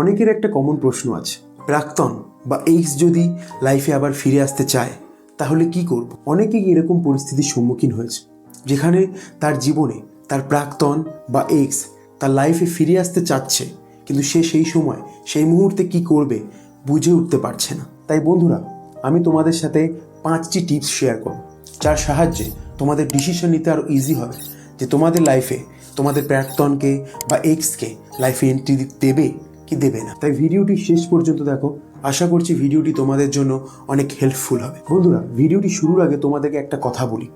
অনেকের একটা কমন প্রশ্ন আছে। প্রাক্তন বা এইক্স যদি লাইফে আবার ফিরে আসতে চায়, তাহলে কি করব? অনেকেই এরকম পরিস্থিতির সম্মুখীন হয়েছে, যেখানে তার জীবনে তার প্রাক্তন বা এক্স তার লাইফে ফিরে আসতে চাচ্ছে, কিন্তু সে সেই সময়, সেই মুহূর্তে কি করবে বুঝে উঠতে পারছে না। তাই বন্ধুরা, আমি তোমাদের সাথে পাঁচটি টিপস শেয়ার করব, যার সাহায্যে তোমাদের ডিসিশন নিতে আরও ইজি হবে, যে তোমাদের লাইফে তোমাদের প্রাক্তনকে বা এক্সকে লাইফে এন্ট্রি দেবে কি দেবে না। তাই ভিডিওটি শেষ পর্যন্ত দেখো। আশা করছি ভিডিওটি তোমাদের জন্য অনেক হেল্পফুল হবে। বন্ধুরা, ভিডিওটি শুরুর আগে তোমাদেরকে একটা কথা বলি।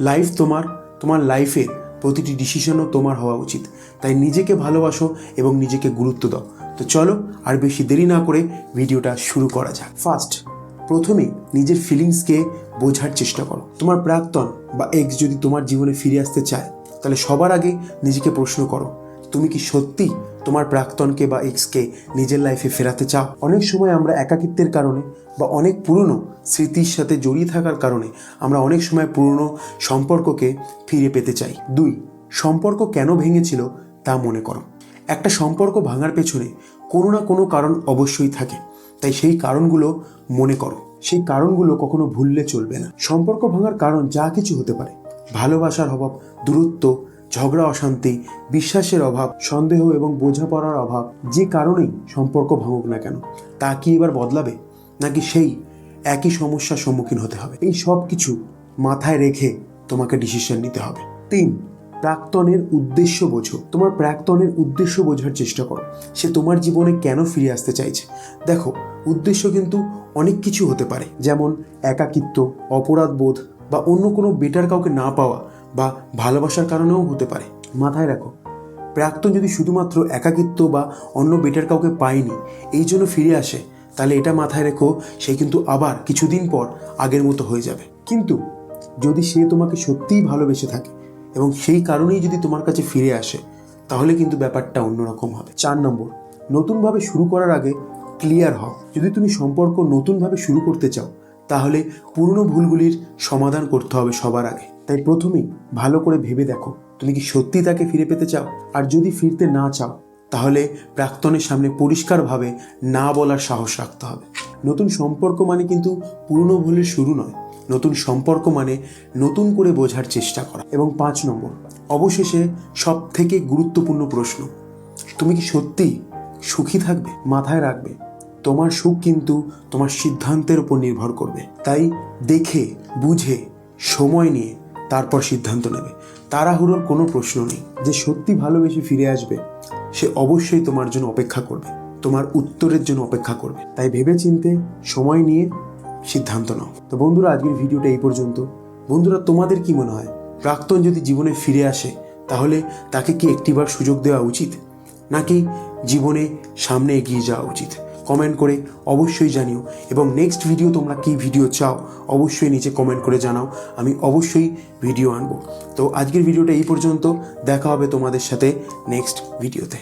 লাইফ তোমার তোমার লাইফের প্রতিটি ডিসিশনও তোমার হওয়া উচিত। তাই নিজেকে ভালোবাসো এবং নিজেকে গুরুত্ব দাও। তো চলো, আর বেশি দেরি না করে ভিডিওটা শুরু করা যাক। ফার্স্ট প্রথমে নিজের ফিলিংসকে বোঝার চেষ্টা করো। তোমার প্রাক্তন বা এক্স যদি তোমার জীবনে ফিরে আসতে চায়, তাহলে সবার আগে নিজেকে প্রশ্ন করো তুমি কি সত্যি তোমার প্রাক্তনকে বা এক্সকে নিজের লাইফে ফেরাতে চাও? অনেক সময় আমরা একাকিত্বের কারণে বা অনেক পুরনো স্মৃতির সাথে জড়িয়ে থাকার কারণে আমরা অনেক সময় পুরনো সম্পর্ককে ফিরে পেতে চাই। দুই, সম্পর্ক কেন ভেঙেছিল তা মনে করো। একটা সম্পর্ক ভাঙার পেছনে কোনো না কোনো কারণ অবশ্যই থাকে। তাই সেই কারণগুলো মনে করো। সেই কারণগুলো কখনো ভুললে চলবে না। সম্পর্ক ভাঙার কারণ যা কিছু হতে পারে। ভালোবাসার অভাব, দূরত্ব ঝগড়া, অশান্তি, বিশ্বাসের অভাব, সন্দেহ এবং বোঝাপড়ার অভাব যে কারণেই সম্পর্ক ভাঙুক না কেন, তা কি এবার বদলাবে? নাকি সেই একই সমস্যার সম্মুখীন হতে হবে? এই সব কিছু মাথায় রেখে তোমাকে ডিসিশন নিতে হবে। তিন, প্রাক্তনের উদ্দেশ্য বোঝো। তোমার প্রাক্তনের উদ্দেশ্য বোঝার চেষ্টা করো। সে তোমার জীবনে কেন ফিরে আসতে চাইছে? দেখো, উদ্দেশ্য কিন্তু অনেক কিছু হতে পারে। যেমন একাকিত্ব অপরাধ বোধ বা অন্য কোনো বেটার কাউকে না পাওয়া বা ভালোবাসার কারণেও হতে পারে। মাথায় রাখো, প্রাক্তন যদি শুধুমাত্র একাকিত্ব বা অন্য বেটার কাউকে পায়নি, এই জন্য ফিরে আসে, তাহলে এটা মাথায় রেখো, সে কিন্তু আবার কিছুদিন পর আগের মতো হয়ে যাবে। কিন্তু যদি সে তোমাকে সত্যিই ভালোবেসে থাকে এবং সেই কারণেই যদি তোমার কাছে ফিরে আসে, তাহলে কিন্তু ব্যাপারটা অন্যরকম হবে। চার নম্বর, নতুনভাবে শুরু করার আগে ক্লিয়ার হও। যদি তুমি সম্পর্ক নতুনভাবে শুরু করতে চাও, তাহলে পুরনো ভুলগুলির সমাধান করতে হবে সবার আগে। তাই প্রথমেই ভালো করে ভেবে দেখো। তুমি কি সত্যি তাকে ফিরে পেতে চাও? আর যদি ফিরতে না চাও, তাহলে প্রাক্তনের সামনে পরিষ্কারভাবে না বলার সাহস রাখতে হবে। নতুন সম্পর্ক মানে কিন্তু পুরনো ভুলের শুরু নয়। নতুন সম্পর্ক মানে নতুন করে বোঝার চেষ্টা করা। এবং পাঁচ নম্বর, অবশেষে সব থেকে গুরুত্বপূর্ণ প্রশ্ন, তুমি কি সত্যি সুখী থাকবে, মাথায় রাখবে? তোমার সুখ কিন্তু তোমার সিদ্ধান্তের উপর নির্ভর করবে। তাই দেখে, বুঝে, সময় নিয়ে তারপর সিদ্ধান্ত নেবে। তাড়াহুড়োর কোনো প্রশ্ন নেই। যে সত্যি ভালোবেসে ফিরে আসবে, সে অবশ্যই তোমার জন্য অপেক্ষা করবে। তোমার উত্তরের জন্য অপেক্ষা করবে। তাই ভেবে চিনতে সময় নিয়ে সিদ্ধান্ত নাও। তো বন্ধুরা, আজকের ভিডিওটা এই পর্যন্ত। বন্ধুরা, তোমাদের কি মনে হয়? প্রাক্তন যদি জীবনে ফিরে আসে, তাহলে তাকে কি একটিবার সুযোগ দেওয়া উচিত? নাকি জীবনে সামনে এগিয়ে যাওয়া উচিত? কমেন্ট করে অবশ্যই জানিও। এবং নেক্সট ভিডিও তোমরা কী ভিডিও চাও, অবশ্যই নিচে কমেন্ট করে জানাও। আমি অবশ্যই ভিডিও আনব। তো আজকের ভিডিওটা এই পর্যন্ত। দেখা হবে তোমাদের সাথে নেক্সট ভিডিওতে